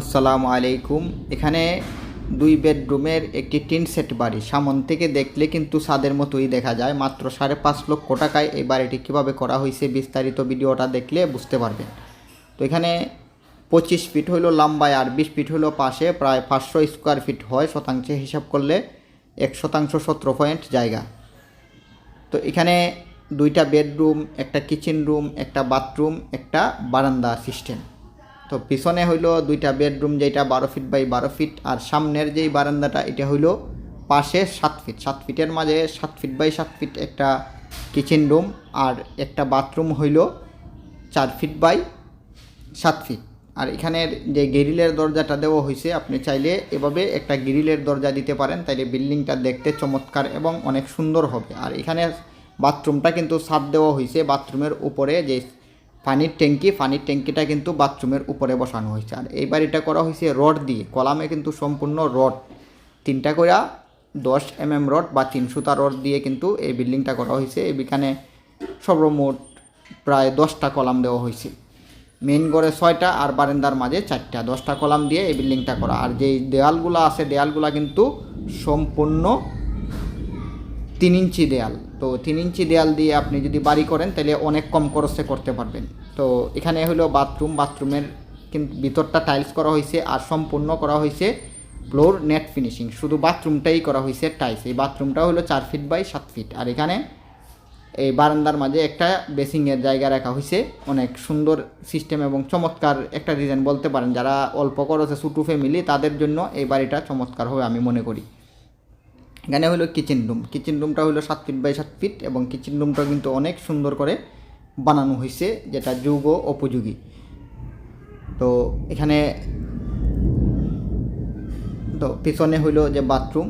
আসসালামু আলাইকুম। এখানে দুই বেডরুমের একটি টিন সেট বাড়ি। সামন থেকে দেখলে কিন্তু ছাদের মতোই দেখা যায়। মাত্র সাড়ে পাঁচ লক্ষ টাকায় এই বাড়িটি কীভাবে করা হয়েছে বিস্তারিত ভিডিওটা দেখলে বুঝতে পারবেন। তো এখানে পঁচিশ ফিট হইল লম্বায় আর বিশ ফিট হইল পাশে। প্রায় পাঁচশো স্কোয়ার ফিট হয় শতাংশে হিসাব করলে এক শতাংশ সতেরো পয়েন্ট জায়গা। তো এখানে দুইটা বেডরুম, একটা কিচেন রুম, একটা বাথরুম, একটা বারান্দা সিস্টেম। তো পিছনে হইল দুইটা বেডরুম যেটা বারো ফিট বাই বারো ফিট আর সামনের যেই বারান্দাটা, এটা হইল পাশে সাত ফিট সাত ফিটের মাঝে সাত ফিট বাই সাত ফিট একটা কিচেন রুম আর একটা বাথরুম হইল চার ফিট বাই সাত ফিট আর এখানের যে গ্রিলের দরজাটা দেওয়া হয়েছে আপনি চাইলে এভাবে একটা গ্রিলের দরজা দিতে পারেন, তাইলে বিল্ডিংটা দেখতে চমৎকার এবং অনেক সুন্দর হবে। আর এখানে বাথরুমটা কিন্তু ছাদ দেওয়া হয়েছে বাথরুমের উপরে যে পানির ট্যাঙ্কি, পানির ট্যাঙ্কিটা কিন্তু বাথরুমের উপরে বসানো হয়েছে। আর এই বাড়িটা করা হয়েছে রড দিয়ে। কলামে কিন্তু সম্পূর্ণ রড তিনটা করে দশ এম এম রড বা তিন সুতা রড দিয়ে কিন্তু এই বিল্ডিংটা করা হয়েছে। এখানে সর্বমোট প্রায় দশটা কলাম দেওয়া হয়েছে। মেন গড়ে ছয়টা আর বারান্দার মাঝে চারটা। দশটা কলাম দিয়ে এই বিল্ডিংটা করা। আর যেই দেয়ালগুলো আছে, দেয়ালগুলো কিন্তু সম্পূর্ণ তিন ইঞ্চি দেয়াল। তো তিন ইঞ্চি দেয়াল দিয়ে আপনি যদি বাড়ি করেন, তাহলে অনেক কম খরচে করতে পারবেন। তো এখানে হলো বাথরুম, বাথরুমের কিন্তু ভিতরটা টাইলস করা হয়েছে আর সম্পূর্ণ করা হয়েছে ফ্লোর নেট ফিনিশিং। শুধু বাথরুমটাই করা হয়েছে টাইলস। এই বাথরুমটা হলো চার ফিট বাই সাত ফিট। আর এখানে এই বারান্দার মাঝে একটা বেসিংয়ের জায়গা রাখা হয়েছে। অনেক সুন্দর সিস্টেম এবং চমৎকার একটা ডিজাইন বলতে পারেন। যারা অল্প খরচে ছোটো ফ্যামিলি, তাদের জন্য এই বাড়িটা চমৎকার হবে আমি মনে করি। এখানে হলো কিচেন রুম কিচেন রুমটা হলো সাত ফিট বাই সাত ফিট এবং কিচেন রুমটা কিন্তু অনেক সুন্দর করে বানানো হয়েছে, যেটা যুগ উপযোগী। তো এখানে তো পিছনে হইল যে বাথরুম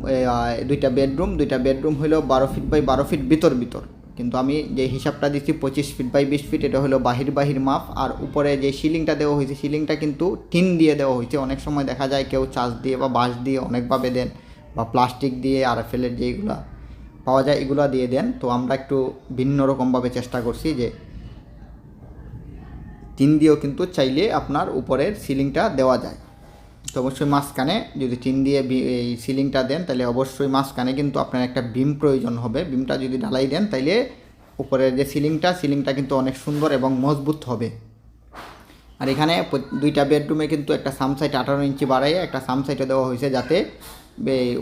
দুইটা বেডরুম দুইটা বেডরুম হইল বারো ফিট বাই বারো ফিট ভিতর ভিতর। কিন্তু আমি যে হিসাবটা দিচ্ছি পঁচিশ ফিট বাই বিশ ফিট এটা হলো বাহির বাহির মাপ। আর উপরে যে সিলিংটা দেওয়া হয়েছে সিলিংটা কিন্তু টিন দিয়ে দেওয়া হয়েছে। অনেক সময় দেখা যায় কেউ চার্জ দিয়ে বা বাঁশ দিয়ে অনেকভাবে দেন। বা প্লাস্টিক দিয়ে আর ফেলের যেগুলো পাওয়া যায়, এগুলো দিয়ে দেন। তো আমরা একটু ভিন্ন রকমভাবে চেষ্টা করছি যে টিন দিয়েও কিন্তু চাইলে আপনার উপরের সিলিংটা দেওয়া যায়। তো অবশ্যই মাঝখানে যদি টিন দিয়ে এই সিলিংটা দেন, তাহলে অবশ্যই মাঝখানে কিন্তু আপনার একটা বিম প্রয়োজন হবে। বিমটা যদি ঢালাই দেন, তাইলে উপরের যে সিলিংটা সিলিংটা কিন্তু অনেক সুন্দর এবং মজবুত হবে। আর এখানে দুইটা বেডরুমে কিন্তু একটা সামসাইট আঠারো ইঞ্চি বাড়াইয়ে একটা সামসাইটে দেওয়া হয়েছে যাতে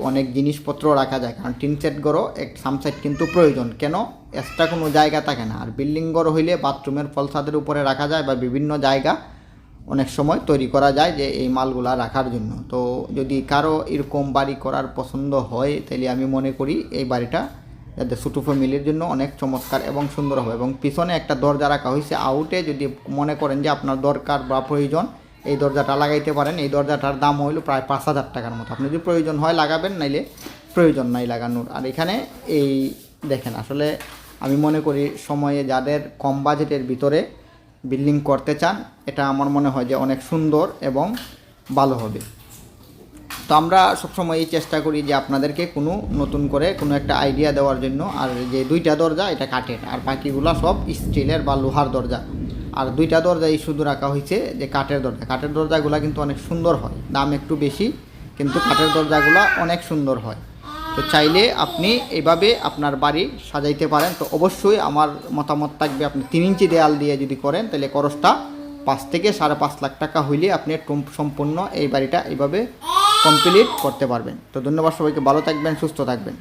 অনেক জিনিসপত্র রাখা যায়। কারণ টিন সেট গড়ো এক সামসাইট কিন্তু প্রয়োজন। কেন? এক্সট্রা কোনো জায়গা থাকে না। আর বিল্ডিং গড় হইলে বাথরুমের ফলসাদের উপরে রাখা যায় বা বিভিন্ন জায়গা অনেক সময় তৈরি করা যায় যে এই মালগুলা রাখার জন্য। তো যদি কারও এরকম বাড়ি করার পছন্দ হয় তাহলে আমি মনে করি এই বাড়িটা যাতে ছোটো ফ্যামিলির জন্য অনেক চমৎকার এবং সুন্দর হবে। এবং পিছনে একটা দরজা রাখা হয়েছে আউটে যদি মনে করেন যে আপনার দরকার বা প্রয়োজন এই দরজাটা লাগাইতে পারেন। এই দরজাটার দাম হইল প্রায় পাঁচ হাজার টাকার মতো। আপনি যদি প্রয়োজন হয় লাগাবেন, নাইলে প্রয়োজন নাই লাগানোর। আর এখানে এই দেখেন, আসলে আমি মনে করি সময়ে যাদের কম বাজেটের ভিতরে বিল্ডিং করতে চান, এটা আমার মনে হয় যে অনেক সুন্দর এবং ভালো হবে। তো আমরা সবসময়ই চেষ্টা করি যে আপনাদেরকে কোনো নতুন করে কোনো একটা আইডিয়া দেওয়ার জন্য। আর যে দুইটা দরজা, এটা কাঠের। আর বাকিগুলো সব স্টিলের বা লোহার দরজা। আর দুইটা দরজাই শুধু রাখা হয়েছে যে কাঠের দরজা। কাঠের দরজাগুলো কিন্তু অনেক সুন্দর হয়, দাম একটু বেশি, কিন্তু কাঠের দরজাগুলো অনেক সুন্দর হয়। তো চাইলে আপনি এভাবে আপনার বাড়ি সাজাইতে পারেন। তো অবশ্যই আমার মতামত থাকবে, আপনি তিন ইঞ্চি দেয়াল দিয়ে যদি করেন, তাহলে খরচটা পাঁচ থেকে সাড়ে পাঁচ লাখ টাকা হইলে আপনি সম্পূর্ণ এই বাড়িটা এইভাবে কমপ্লিট করতে পারবেন। তো ধন্যবাদ সবাইকে, ভালো থাকবেন, সুস্থ থাকবেন।